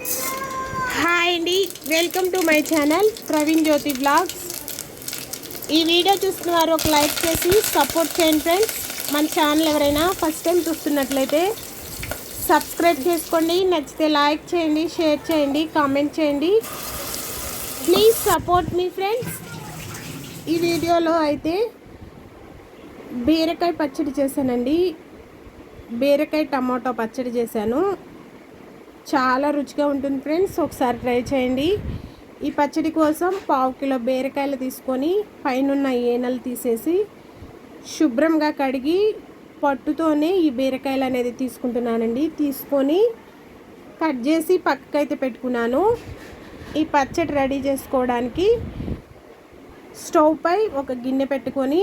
Hi అండి welcome to my channel Praveen Jyothi vlogs. ఈ video చూస్తున్న వారు ఒక లైక్ చేసి సపోర్ట్ చేయండి ఫ్రెండ్స్. మన ఛానల్ ఎవరైనా ఫస్ట్ టైం చూస్తున్నట్లయితే సబ్స్క్రైబ్ చేసుకోండి నచ్చితే లైక్ చేయండి షేర్ చేయండి కామెంట్ చేయండి. ప్లీజ్ సపోర్ట్ మీ ఫ్రెండ్స్. ఈ వీడియోలో అయితే బీరకాయ పచ్చడి చేశానండి. బీరకాయ టమాటో పచ్చడి చేశాను. చాలా రుచిగా ఉంటుంది ఫ్రెండ్స్. ఒకసారి ట్రై చేయండి. ఈ పచ్చడి కోసం పావు కిలో బీరకాయలు తీసుకొని పైనున్న ఏనలు తీసేసి శుభ్రంగా కడిగి పట్టుతోనే ఈ బీరకాయలు అనేది తీసుకుంటున్నానండి. తీసుకొని కట్ చేసి పక్కకైతే పెట్టుకున్నాను. ఈ పచ్చడి రెడీ చేసుకోవడానికి స్టవ్ పై ఒక గిన్నె పెట్టుకొని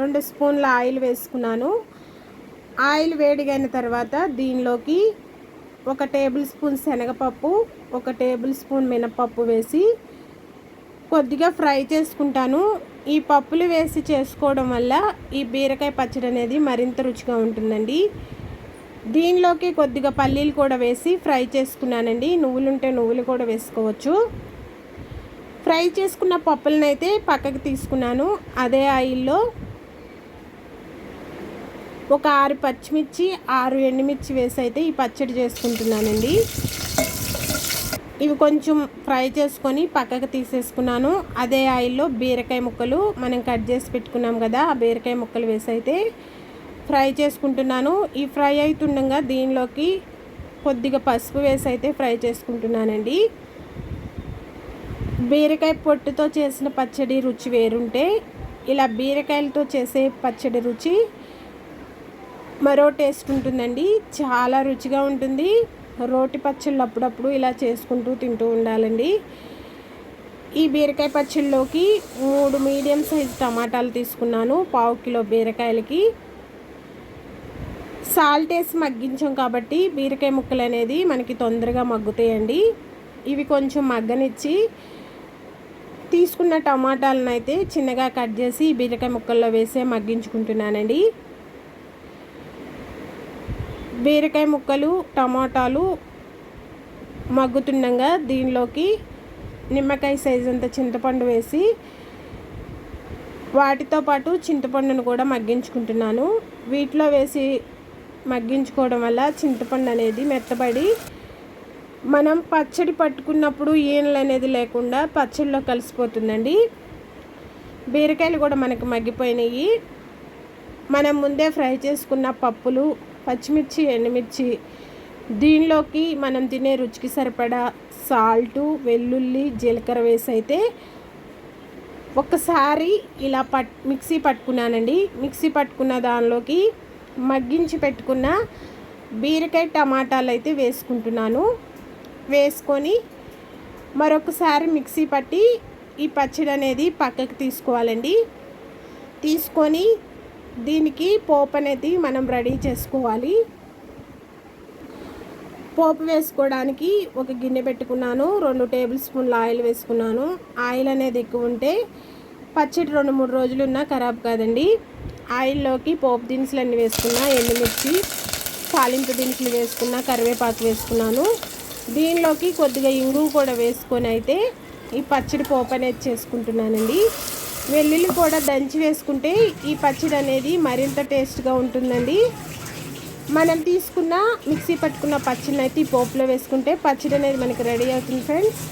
రెండు స్పూన్ల ఆయిల్ వేసుకున్నాను. ఆయిల్ వేడిగైన తర్వాత దీనిలోకి ఒక టేబుల్ స్పూన్ శనగపప్పు ఒక టేబుల్ స్పూన్ మినపప్పు వేసి కొద్దిగా ఫ్రై చేసుకుంటాను. ఈ పప్పులు వేసి చేసుకోవడం వల్ల ఈ బీరకాయ పచ్చడి అనేది మరింత రుచిగా ఉంటుందండి. దీనిలోకి కొద్దిగా పల్లీలు కూడా వేసి ఫ్రై చేసుకున్నానండి. నువ్వులుంటే నువ్వులు కూడా వేసుకోవచ్చు. ఫ్రై చేసుకున్న పప్పులనైతే పక్కకి తీసుకున్నాను. అదే ఆయిల్లో ఒక ఆరు పచ్చిమిర్చి ఆరు ఎండుమిర్చి వేసి అయితే ఈ పచ్చడి చేసుకుంటున్నానండి. ఇవి కొంచెం ఫ్రై చేసుకొని పక్కకు తీసేసుకున్నాను. అదే ఆయిల్లో బీరకాయ ముక్కలు మనం కట్ చేసి పెట్టుకున్నాం కదా ఆ బీరకాయ ముక్కలు వేసి అయితే ఫ్రై చేసుకుంటున్నాను. ఈ ఫ్రై అవుతుండగా దీనిలోకి కొద్దిగా పసుపు వేసి అయితే ఫ్రై చేసుకుంటున్నానండి. బీరకాయ పొట్టుతో చేసిన పచ్చడి రుచి వేరుంటే ఇలా బీరకాయలతో చేసే పచ్చడి రుచి మరో టేస్ట్ ఉంటుందండి. చాలా రుచిగా ఉంటుంది. రోటి పచ్చళ్ళు అప్పుడప్పుడు ఇలా చేసుకుంటూ తింటూ ఉండాలండి. ఈ బీరకాయ పచ్చళ్ళలోకి మూడు మీడియం సైజ్ టమాటాలు తీసుకున్నాను పావు కిలో బీరకాయలకి. సాల్ట్ వేసి మగ్గించాం కాబట్టి బీరకాయ ముక్కలు అనేది మనకి తొందరగా మగ్గుతాయండి. ఇవి కొంచెం మగ్గనిచ్చి తీసుకున్న టమాటాలను అయితే చిన్నగా కట్ చేసి బీరకాయ ముక్కల్లో వేసే మగ్గించుకుంటున్నానండి. బీరకాయ ముక్కలు టమాటాలు మగ్గుతుండగా దీనిలోకి నిమ్మకాయ సైజ్ అంత చింతపండు వేసి వాటితో పాటు చింతపండును కూడా మగ్గించుకుంటున్నాను. వీటిలో వేసి మగ్గించుకోవడం వల్ల చింతపండు అనేది మెత్తబడి మనం పచ్చడి పట్టుకున్నప్పుడు ఈనలు అనేది లేకుండా పచ్చడిలో కలిసిపోతుందండి. బీరకాయలు కూడా మనకు మగ్గిపోయినాయి. మనం ముందే ఫ్రై చేసుకున్న పప్పులు పచ్చిమిర్చి ఎండుమిర్చి. దీనిలోకి మనం తినే రుచికి సరిపడా సాల్టు వెల్లుల్లి జీలకర్ర వేసి అయితే ఒక్కసారి ఇలా పట్ మిక్సీ పట్టుకున్నానండి. మిక్సీ పట్టుకున్న దానిలోకి మగ్గించి పెట్టుకున్న బీరకాయ టమాటాలు అయితే వేసుకుంటున్నాను. వేసుకొని మరొకసారి మిక్సీ పట్టి ఈ పచ్చడి అనేది పక్కకి తీసుకోవాలండి. తీసుకొని దీనికి పోపు అనేది మనం రెడీ చేసుకోవాలి. పోపు వేసుకోవడానికి ఒక గిన్నె పెట్టుకున్నాను రెండు టేబుల్ స్పూన్ల ఆయిల్ వేసుకున్నాను. ఆయిల్ అనేది ఎక్కువ ఉంటే పచ్చడి రెండు మూడు రోజులు ఉన్నా ఖరాబ్ కాదండి. ఆయిల్లోకి పోపు దినుసులు అన్నీ వేసుకున్నా ఎండుమిర్చి తాలింపు దినుసులు వేసుకున్నా కరివేపాకు వేసుకున్నాను. దీనిలోకి కొద్దిగా ఇంగు కూడా వేసుకొని అయితే ఈ పచ్చడి పోపు అనేది చేసుకుంటున్నానండి. వెల్లుల్లి కూడా దంచి వేసుకుంటే ఈ పచ్చడి అనేది మరింత టేస్ట్గా ఉంటుందండి. మనం తీసుకున్న మిక్సీ పట్టుకున్న పచ్చడిని అయితే ఈ పోపులో వేసుకుంటే పచ్చడి అనేది మనకి రెడీ అవుతుంది ఫ్రెండ్స్.